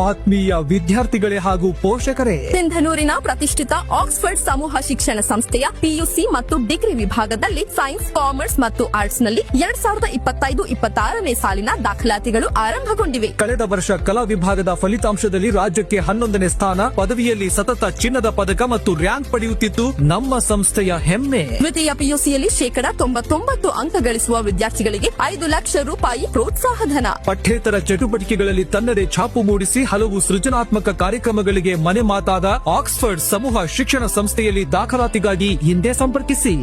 ಆತ್ಮೀಯ ವಿದ್ಯಾರ್ಥಿಗಳೇ ಹಾಗೂ ಪೋಷಕರೇ. ಸಿಂಧನೂರಿನ ಪ್ರತಿಷ್ಠಿತ ಆಕ್ಸ್ಫರ್ಡ್ ಸಮೂಹ ಶಿಕ್ಷಣ ಸಂಸ್ಥೆಯ ಪಿಯುಸಿ ಮತ್ತು ಡಿಗ್ರಿ ವಿಭಾಗದಲ್ಲಿ ಸೈನ್ಸ್ ಕಾಮರ್ಸ್ ಮತ್ತು ಆರ್ಟ್ಸ್ನಲ್ಲಿ ಎರಡ್ ಸಾವಿರದ ಇಪ್ಪತ್ತೈದು ಇಪ್ಪತ್ತಾರನೇ ಸಾಲಿನ ದಾಖಲಾತಿಗಳು ಆರಂಭಗೊಂಡಿವೆ. ಕಳೆದ ವರ್ಷ ಕಲಾ ವಿಭಾಗದ ಫಲಿತಾಂಶದಲ್ಲಿ ರಾಜ್ಯಕ್ಕೆ ಹನ್ನೊಂದನೇ ಸ್ಥಾನ ಪದವಿಯಲ್ಲಿ ಸತತ ಚಿನ್ನದ ಪದಕ ಮತ್ತು ರ್ಯಾಂಕ್ ಪಡೆಯುತ್ತಿದ್ದು ನಮ್ಮ ಸಂಸ್ಥೆಯ ಹೆಮ್ಮೆ. ದ್ವಿತೀಯ ಪಿಯುಸಿಯಲ್ಲಿ ಶೇಕಡ ತೊಂಬತ್ತೊಂಬತ್ತು ಅಂಕ ಗಳಿಸುವ ವಿದ್ಯಾರ್ಥಿಗಳಿಗೆ ಐದು ಲಕ್ಷ ರೂಪಾಯಿ ಪ್ರೋತ್ಸಾಹಧನ. ಪಠ್ಯೇತರ ಚಟುವಟಿಕೆಗಳಲ್ಲಿ ತನ್ನದೇ ಛಾಪು ಮೂಡಿಸಿ ಹಲವು ಸೃಜನಾತ್ಮಕ ಕಾರ್ಯಕ್ರಮಗಳಿಗೆ ಮನೆ ಮಾತಾದ ಆಕ್ಸ್ಫರ್ಡ್ ಸಮೂಹ ಶಿಕ್ಷಣ ಸಂಸ್ಥೆಯಲ್ಲಿ ದಾಖಲಾತಿಗಾಗಿ ಹಿಂದೆ ಸಂಪರ್ಕಿಸಿ.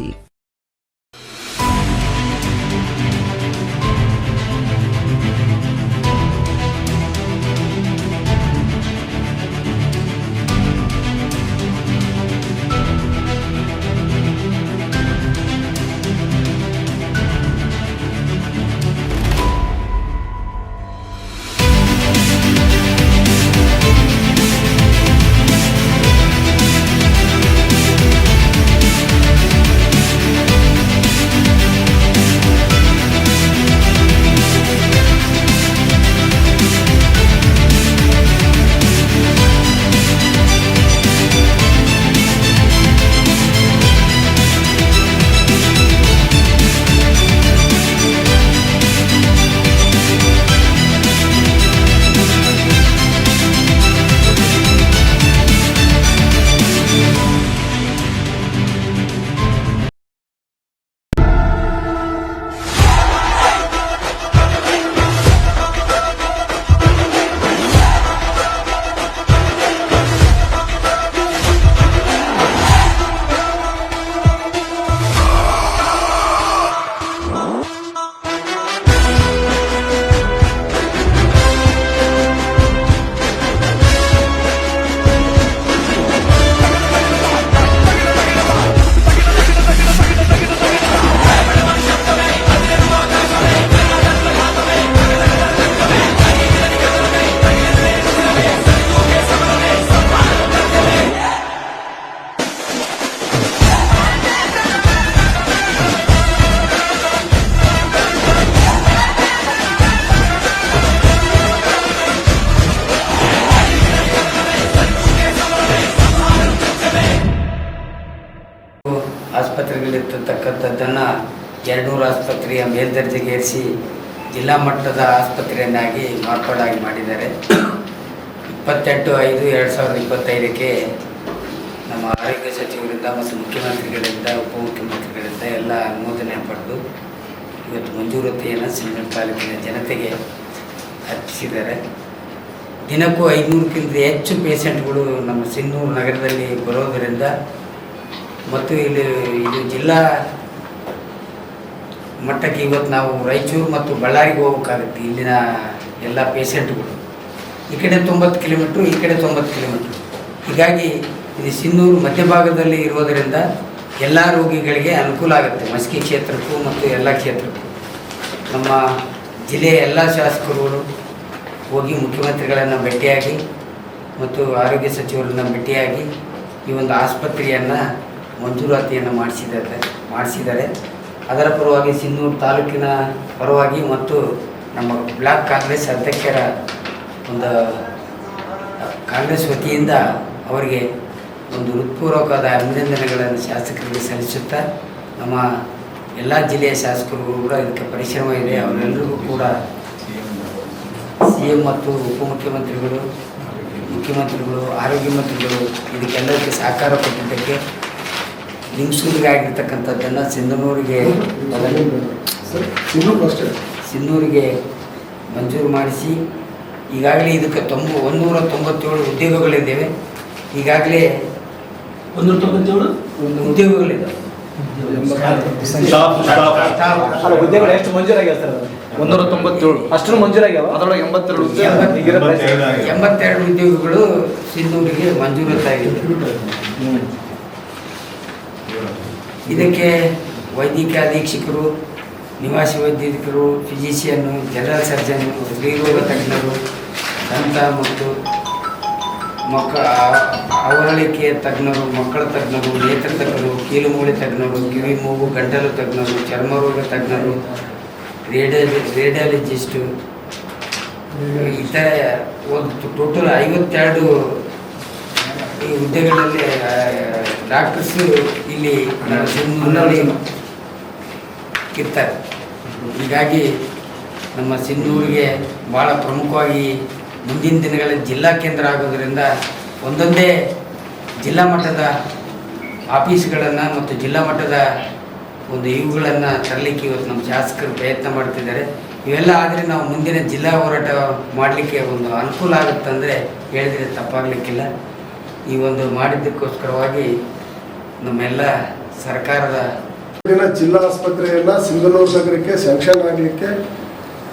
ಆಸ್ಪತ್ರೆಯ ಮೇಲ್ದರ್ಜೆಗೇರಿಸಿ ಜಿಲ್ಲಾ ಮಟ್ಟದ ಆಸ್ಪತ್ರೆಯನ್ನಾಗಿ ಮಾರ್ಪಾಡಾಗಿ ಮಾಡಿದ್ದಾರೆ. ಇಪ್ಪತ್ತೆಂಟು ಐದು ಎರಡು ಸಾವಿರದ ಇಪ್ಪತ್ತೈದಕ್ಕೆ ನಮ್ಮ ಆರೋಗ್ಯ ಸಚಿವರಿಂದ ಮತ್ತು ಮುಖ್ಯಮಂತ್ರಿಗಳಿಂದ, ಉಪಮುಖ್ಯಮಂತ್ರಿಗಳಿಂದ ಎಲ್ಲ ಅನುಮೋದನೆ ಪಡೆದು ಇವತ್ತು ಮಂಜೂರತೆಯನ್ನು ಸಿಂಗಲ್ ತಾಲೂಕಿನ ಜನತೆಗೆ ಅರ್ಪಿಸಿದ್ದಾರೆ. ದಿನಕ್ಕೂ ಐದುನೂರಕ್ಕಿಂತ ಹೆಚ್ಚು ಪೇಷಂಟ್ಗಳು ನಮ್ಮ ಸಿನ್ನೂರು ನಗರದಲ್ಲಿ ಬರೋದರಿಂದ ಮತ್ತು ಇಲ್ಲಿ ಇದು ಜಿಲ್ಲಾ ಮಟ್ಟಕ್ಕೆ ಇವತ್ತು ನಾವು ರಾಯಚೂರು ಮತ್ತು ಬಳ್ಳಾರಿಗೆ ಹೋಗ್ಬೇಕಾಗುತ್ತೆ ಇಲ್ಲಿನ ಎಲ್ಲ ಪೇಷಂಟ್ಗಳು ಈ ಕಡೆ ತೊಂಬತ್ತು ಕಿಲೋಮೀಟ್ರು ಈ ಕಡೆ ತೊಂಬತ್ತು ಕಿಲೋಮೀಟ್ರು ಹೀಗಾಗಿ ಇದು ಸಿನ್ನೂರು ಮಧ್ಯಭಾಗದಲ್ಲಿ ಇರೋದರಿಂದ ಎಲ್ಲ ರೋಗಿಗಳಿಗೆ ಅನುಕೂಲ ಆಗುತ್ತೆ. ಮಸ್ಕಿ ಕ್ಷೇತ್ರಕ್ಕೂ ಮತ್ತು ಎಲ್ಲ ಕ್ಷೇತ್ರಕ್ಕೂ. ನಮ್ಮ ಜಿಲ್ಲೆಯ ಎಲ್ಲ ಶಾಸಕರುಗಳು ಹೋಗಿ ಮುಖ್ಯಮಂತ್ರಿಗಳನ್ನು ಭೇಟಿಯಾಗಿ ಮತ್ತು ಆರೋಗ್ಯ ಸಚಿವರನ್ನು ಭೇಟಿಯಾಗಿ ಈ ಒಂದು ಆಸ್ಪತ್ರೆಯನ್ನು ಮಂಜೂರಾತಿಯನ್ನು ಮಾಡಿಸಿದ್ದಾರೆ ಮಾಡಿಸಿದ್ದಾರೆ. ಅದರ ಪರವಾಗಿ ಸಿನ್ನೂರು ತಾಲೂಕಿನ ಪರವಾಗಿ ಮತ್ತು ನಮ್ಮ ಬ್ಲಾಕ್ ಕಾಂಗ್ರೆಸ್ ಅಧ್ಯಕ್ಷರ ಒಂದು ಕಾಂಗ್ರೆಸ್ ವತಿಯಿಂದ ಅವರಿಗೆ ಒಂದು ಹೃತ್ಪೂರ್ವಕವಾದ ಅಭಿನಂದನೆಗಳನ್ನು ಶಾಸಕರಿಗೆ ಸಲ್ಲಿಸುತ್ತಾ ನಮ್ಮ ಎಲ್ಲ ಜಿಲ್ಲೆಯ ಶಾಸಕರು ಕೂಡ ಇದಕ್ಕೆ ಪರಿಶ್ರಮ ಇದೆ ಅವರೆಲ್ಲರಿಗೂ ಕೂಡ ಸಿ ಎಂ ಮತ್ತು ಉಪಮುಖ್ಯಮಂತ್ರಿಗಳು, ಮುಖ್ಯಮಂತ್ರಿಗಳು, ಆರೋಗ್ಯ ಮಂತ್ರಿಗಳು ಇದಕ್ಕೆಲ್ಲದಕ್ಕೆ ಸಹಕಾರ ಕೊಟ್ಟಿದ್ದಕ್ಕೆ ಲಿಂಗ್ಸೂರಿಗೆ ಆಗಿರ್ತಕ್ಕಂಥದ್ದನ್ನು ಸಿಂಧನೂರಿಗೆ ಸಿಂಧೂರಿಗೆ ಮಂಜೂರು ಮಾಡಿಸಿ ಈಗಾಗಲೇ ಇದಕ್ಕೆ ತೊಂಬ ಒಂದೂರ ತೊಂಬತ್ತೇಳು ಉದ್ಯೋಗಗಳಿದ್ದೇವೆ. ಈಗಾಗಲೇ ಒಂದು ತೊಂಬತ್ತೇಳು ಉದ್ಯೋಗಗಳಿದ್ದಾವೆ. ಅಲ್ಲ ಹುದ್ದೆಗಳು ಎಷ್ಟು ಮಂಜೂರಾಗ್ಯಾವ ಸರ್? ಒಂದೂರ ತೊಂಬತ್ತೇಳು. ಅಷ್ಟು ಮಂಜೂರಾಗ್ಯಾವ? ಅದರೊಳಗೆ ಎಂಬತ್ತೆರಡು. ಎಂಬತ್ತೆರಡು ಉದ್ಯೋಗಗಳು ಸಿಂಧೂರಿಗೆ ಮಂಜೂರಾತಾಗಿದೆ. ಇದಕ್ಕೆ ವೈದ್ಯಕೀಯ ಅಧೀಕ್ಷಕರು, ನಿವಾಸಿ ವೈದ್ಯಕರು ಫಿಸಿಷಿಯನ್ನು ಜನರಲ್ ಸರ್ಜನ್ನು ಸ್ತ್ರೀರೋಗ ತಜ್ಞರು, ದಂತ ಮತ್ತು ಮಕ್ಕ ಅವರಳಿಕೆ ತಜ್ಞರು, ಮಕ್ಕಳ ತಜ್ಞರು, ನೇತ್ರ ತಜ್ಞರು, ಕೀಲುಮೂಳೆ ತಜ್ಞರು, ಕಿವಿ ಮೂಗು, ಗಂಟಲು ತಜ್ಞರು ಚರ್ಮರೋಗ ತಜ್ಞರು, ರೇಡಿಯ, ರೇಡಿಯಾಲಜಿಸ್ಟು, ಇತರ ಒಂದು ಟೋಟಲ್ ಐವತ್ತೆರಡು ಈ ಹುದ್ದೆಗಳಲ್ಲಿ ಡಾಕ್ಟರ್ಸ್ ಇಲ್ಲಿ ಸಿನ್ನೂರಿನಲ್ಲಿ ಇರ್ತಾರೆ. ಹೀಗಾಗಿ ನಮ್ಮ ಸಿಂಧೂರಿಗೆ ಭಾಳ ಪ್ರಮುಖವಾಗಿ ಮುಂದಿನ ದಿನಗಳಲ್ಲಿ ಜಿಲ್ಲಾ ಕೇಂದ್ರ ಆಗೋದರಿಂದ ಒಂದೊಂದೇ ಜಿಲ್ಲಾ ಮಟ್ಟದ ಆಫೀಸ್ಗಳನ್ನು ಮತ್ತು ಜಿಲ್ಲಾ ಮಟ್ಟದ ಒಂದು ಇವುಗಳನ್ನು ತರಲಿಕ್ಕೆ ಇವತ್ತು ನಮ್ಮ ಶಾಸಕರು ಪ್ರಯತ್ನ ಮಾಡ್ತಿದ್ದಾರೆ. ಇವೆಲ್ಲ ಆದರೆ ನಾವು ಮುಂದಿನ ಜಿಲ್ಲಾ ಹೋರಾಟ ಮಾಡಲಿಕ್ಕೆ ಒಂದು ಅನುಕೂಲ ಆಗುತ್ತೆ ಅಂದರೆ ಹೇಳಿದರೆ ತಪ್ಪಾಗಲಿಕ್ಕಿಲ್ಲ. ಈ ಒಂದು ಮಾಡಿದ್ದಕ್ಕೋಸ್ಕರವಾಗಿ ನಮ್ಮೆಲ್ಲ ಸರ್ಕಾರದ ಜಿಲ್ಲಾ ಆಸ್ಪತ್ರೆಯನ್ನ ಸಿಂಧನೂರು ನಗರಕ್ಕೆ ಸ್ಯಾಂಕ್ಷನ್ ಆಗಲಿಕ್ಕೆ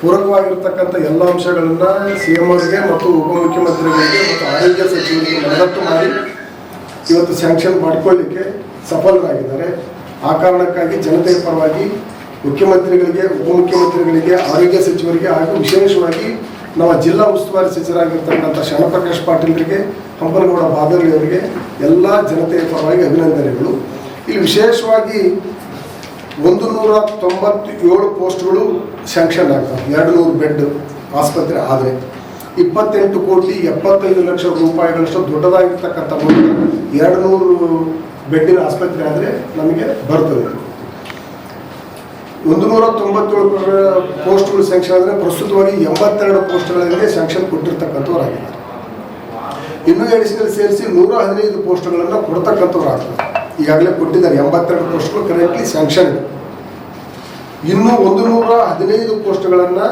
ಪೂರಕವಾಗಿರ್ತಕ್ಕಂಥ ಎಲ್ಲ ಅಂಶಗಳನ್ನ ಸಿ ಎಂ ಅವರಿಗೆ ಮತ್ತು ಉಪಮುಖ್ಯಮಂತ್ರಿಗಳಿಗೆ ಮತ್ತು ಆರೋಗ್ಯ ಸಚಿವರಿಗೆ ಮನದಟ್ಟು ಮಾಡಿ ಇವತ್ತು ಸ್ಯಾಂಕ್ಷನ್ ಮಾಡಿಕೊಳ್ಳಿಕ್ಕೆ ಸಫಲರಾಗಿದ್ದಾರೆ. ಆ ಕಾರಣಕ್ಕಾಗಿ ಜನತೆಯ ಪರವಾಗಿ ಮುಖ್ಯಮಂತ್ರಿಗಳಿಗೆ ಉಪಮುಖ್ಯಮಂತ್ರಿಗಳಿಗೆ ಆರೋಗ್ಯ ಸಚಿವರಿಗೆ ಹಾಗೂ ವಿಶೇಷವಾಗಿ ನಮ್ಮ ಜಿಲ್ಲಾ ಉಸ್ತುವಾರಿ ಸಚಿವರಾಗಿರ್ತಕ್ಕಂಥ ಶರಣಪ್ರಕಾಶ್ ಪಾಟೀಲ್ರಿಗೆ ಹಂಪನಗೌಡ ಬಾದರ್ಲಿ ಅವರಿಗೆ, ಎಲ್ಲ ಜನತೆಯ ಪರವಾಗಿ ಅಭಿನಂದನೆಗಳು. ಇಲ್ಲಿ ವಿಶೇಷವಾಗಿ ಒಂದು ನೂರ ತೊಂಬತ್ತೇಳು ಪೋಸ್ಟ್ಗಳು ಸ್ಯಾಂಕ್ಷನ್ ಆಗ್ತವೆ. ಎರಡು ನೂರು ಬೆಡ್ ಆಸ್ಪತ್ರೆ ಆದರೆ ಇಪ್ಪತ್ತೆಂಟು ಕೋಟಿ ಎಪ್ಪತ್ತೈದು ಲಕ್ಷ ರೂಪಾಯಿಗಳಷ್ಟು ದೊಡ್ಡದಾಗಿರ್ತಕ್ಕಂಥ ಎರಡು ನೂರು ಬೆಡ್ಡಿನ ಆಸ್ಪತ್ರೆ ಆದರೆ ನಮಗೆ ಬರ್ತದೆ. ಒಂದು ನೂರ ತೊಂಬತ್ತೇಳು ಪೋಸ್ಟ್ಗಳು ಸ್ಯಾಂಕ್ಷನ್ ಆದರೆ ಪ್ರಸ್ತುತವಾಗಿ ಎಂಬತ್ತೆರಡು ಪೋಸ್ಟ್ಗಳಿಗೆ ಸ್ಯಾಂಕ್ಷನ್ ಕೊಟ್ಟಿರ್ತಕ್ಕಂಥವ್ರಾಗಿದ್ದಾರೆ. ಇನ್ನೂ ಎಡಿಷನಲ್ ಸೇರಿಸಿ ನೂರ ಹದಿನೈದು ಪೋಸ್ಟ್ಗಳನ್ನು ಕೊಡ್ತಕ್ಕಂಥವ್ರು ಆಗ್ತದೆ ಈಗಾಗಲೇ ಕೊಟ್ಟಿದ್ದಾರೆ. ಎಂಬತ್ತೆರಡು ಪೋಸ್ಟ್ಗಳು ಕರೆಕ್ಟ್ಲಿ ಸ್ಯಾಂಕ್ಷನ್ ಇನ್ನೂ ಒಂದು ನೂರ ಹದಿನೈದು ಪೋಸ್ಟ್ಗಳನ್ನು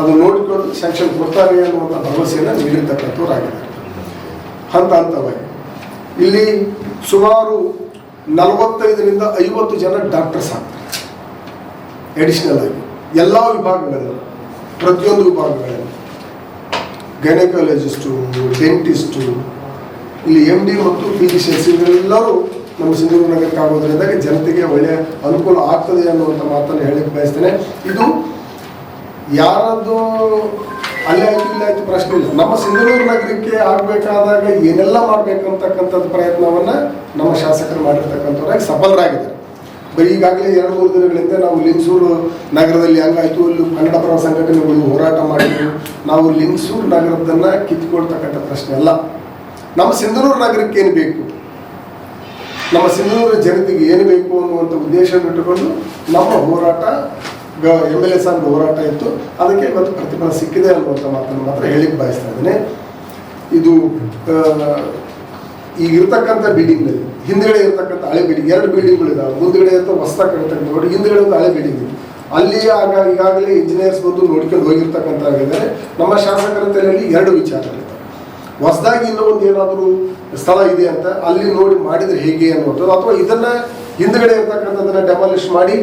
ಅದು ನೋಡಿಕೊಂಡು ಸ್ಯಾಂಕ್ಷನ್ ಕೊಡ್ತಾರೆ ಅನ್ನುವಂಥ ಭರವಸೆಯನ್ನು ನೀಡಿರ್ತಕ್ಕಂಥವ್ರು ಆಗಿದೆ ಹಂತ ಹಂತವಾಗಿ. ಇಲ್ಲಿ ಸುಮಾರು ನಲವತ್ತೈದರಿಂದ ಐವತ್ತು ಜನ ಡಾಕ್ಟರ್ಸ್ ಆಗ್ತಾರೆ. ಎಡಿಷನಲ್ ಆಗಿ. ಎಲ್ಲ ವಿಭಾಗಗಳಲ್ಲಿ, ಪ್ರತಿಯೊಂದು ವಿಭಾಗಗಳಲ್ಲಿ ಗೈನಕಾಲಜಿಸ್ಟು ಡೆಂಟಿಸ್ಟು ಇಲ್ಲಿ ಎಂ ಡಿ ಮತ್ತು ಪಿ ಜಿ ಇವರೆಲ್ಲರೂ ನಮ್ಮ ಸಿಂಧೂರು ನಗರಕ್ಕೆ ಆಗೋದ್ರಿಂದ ಜನತೆಗೆ ಒಳ್ಳೆಯ ಅನುಕೂಲ ಆಗ್ತದೆ ಅನ್ನುವಂಥ ಮಾತನ್ನು ಹೇಳಕ್ಕೆ ಬಯಸ್ತೇನೆ. ಇದು ಯಾರದ್ದು ಅಲ್ಲೇ ಆಯ್ತು ಇಲ್ಲೇ ಆಯ್ತು ಪ್ರಶ್ನೆ ಇಲ್ಲ. ನಮ್ಮ ಸಿಂಧೂರು ನಗರಕ್ಕೆ ಆಗಬೇಕಾದಾಗ ಏನೆಲ್ಲ ಮಾಡಬೇಕಂತಕ್ಕಂಥದ್ದು ಪ್ರಯತ್ನವನ್ನು ನಮ್ಮ ಶಾಸಕರು ಮಾಡಿರ್ತಕ್ಕಂಥವ್ರಾಗಿ ಸಫಲರಾಗಿದ್ದಾರೆ ಬರೀ ಈಗಾಗಲೇ ಎರಡು, ಮೂರು ದಿನಗಳಿಂದ ನಾವು ಲಿಂಗಸೂರು ನಗರದಲ್ಲಿ ಹಂಗಾಯ್ತು. ಅಲ್ಲಿ ಕನ್ನಡ ಪರ ಸಂಘಟನೆಗಳು ಹೋರಾಟ ಮಾಡಿದ್ರು. ನಾವು ಲಿಂಗಸೂರು ನಗರದನ್ನ ಕಿತ್ಕೊಳ್ತಕ್ಕಂಥ ಪ್ರಶ್ನೆ ಅಲ್ಲ. ನಮ್ಮ ಸಿಂಧನೂರು ನಗರಕ್ಕೆ ಏನು ಬೇಕು? ನಮ್ಮ ಸಿಂಧನೂರು ಜನತೆಗೆ ಏನು ಬೇಕು ಅನ್ನುವಂಥ ಉದ್ದೇಶ ಇಟ್ಟುಕೊಂಡು ನಮ್ಮ ಹೋರಾಟ ಎಂ ಎಲ್ ಎ ಸಾಹೇಬ್ ಹೋರಾಟ ಇತ್ತು. ಅದಕ್ಕೆ ಇವತ್ತು ಪ್ರತಿಫಲ ಸಿಕ್ಕಿದೆ ಅನ್ನುವಂಥ ಮಾತನ್ನು ಮಾತ್ರ ಹೇಳಿಕ್ಕೆ ಬಯಸ್ತಾ ಇದ್ದೇನೆ. ಇದು ಈಗ ಇರ್ತಕ್ಕಂಥ ಬಿಲ್ಡಿಂಗ್ನಲ್ಲಿ ಹಿಂದ್ಗಡೆ ಇರ್ತಕ್ಕಂಥ ಹಳೆ ಬಿಲ್ಡಿಂಗ್ ಎರಡು ಬಿಲ್ಡಿಂಗ್ಗಳು ಇದಾವೆ ಮುಂದ್ಗಡೆ ಅಂತ ಹೊಸದಾಗಿ ಇರ್ತಕ್ಕಂಥ ನೋಡಿ, ಹಿಂದ್ಗಡೆ ಒಂದು ಹಳೆ ಬಿಲ್ಡಿಂಗ್ ಅಲ್ಲಿ ಆಗ ಈಗಾಗಲೇ ಇಂಜಿನಿಯರ್ಸ್ ಬಂದು ನೋಡ್ಕೊಂಡು ಹೋಗಿರ್ತಕ್ಕಂಥ ನಮ್ಮ ಶಾಸಕರ ತಲೆಯಲ್ಲಿ ಎರಡು ವಿಚಾರ ಹೊಸದಾಗಿ ಇನ್ನೂ ಒಂದು ಏನಾದರೂ ಸ್ಥಳ ಇದೆ ಅಂತ ಅಲ್ಲಿ ನೋಡಿ ಮಾಡಿದ್ರೆ ಹೇಗೆ ಅನ್ನುವಂಥದ್ದು, ಅಥವಾ ಇದನ್ನ ಹಿಂದ್ಗಡೆ ಇರ್ತಕ್ಕಂಥದ್ದನ್ನು ಡೆಮಾಲಿಷ್ ಮಾಡಿ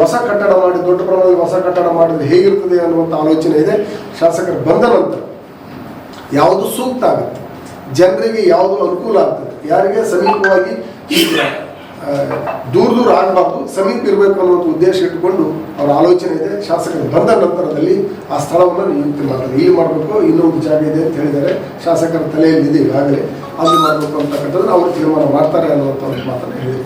ಹೊಸ ಕಟ್ಟಡ ಮಾಡಿ, ದೊಡ್ಡ ಪ್ರಮಾಣದಲ್ಲಿ ಹೊಸ ಕಟ್ಟಡ ಮಾಡಿದ್ರೆ ಹೇಗಿರ್ತದೆ ಅನ್ನುವಂಥ ಆಲೋಚನೆ ಇದೆ. ಶಾಸಕರು ಬಂದ ನಂತರ ಯಾವುದು ಸೂಕ್ತ ಆಗುತ್ತೆ? ಜನರಿಗೆ ಯಾವುದು ಅನುಕೂಲ ಆಗ್ತದೆ. ಯಾರಿಗೆ ಸಮೀಪವಾಗಿ ದೂರ ದೂರ ಆಗಬಾರ್ದು, ಸಮೀಪ ಇರಬೇಕು ಅನ್ನೋದು ಉದ್ದೇಶ ಇಟ್ಟುಕೊಂಡು ಅವರ ಆಲೋಚನೆ ಇದೆ. ಶಾಸಕರು ಬಂದ ನಂತರದಲ್ಲಿ ಆ ಸ್ಥಳವನ್ನು ನಿಯುಕ್ತಿ ಮಾಡ್ತಾರೆ. ಇಲ್ಲಿ ಮಾಡಬೇಕು, ಇನ್ನೊಂದು ಜಾಗ ಇದೆ ಅಂತ ಹೇಳಿದ್ದಾರೆ. ಶಾಸಕರ ತಲೆಯಲ್ಲಿ ಇದೆ ಈಗಾಗಲೇ. ಅಲ್ಲಿ ಮಾಡಬೇಕು ಅಂತಕ್ಕಂಥದ್ದು ಅವರು ತೀರ್ಮಾನ ಮಾಡ್ತಾರೆ ಅನ್ನುವಂಥ ಒಂದು ಮಾತನ್ನು ಹೇಳಿ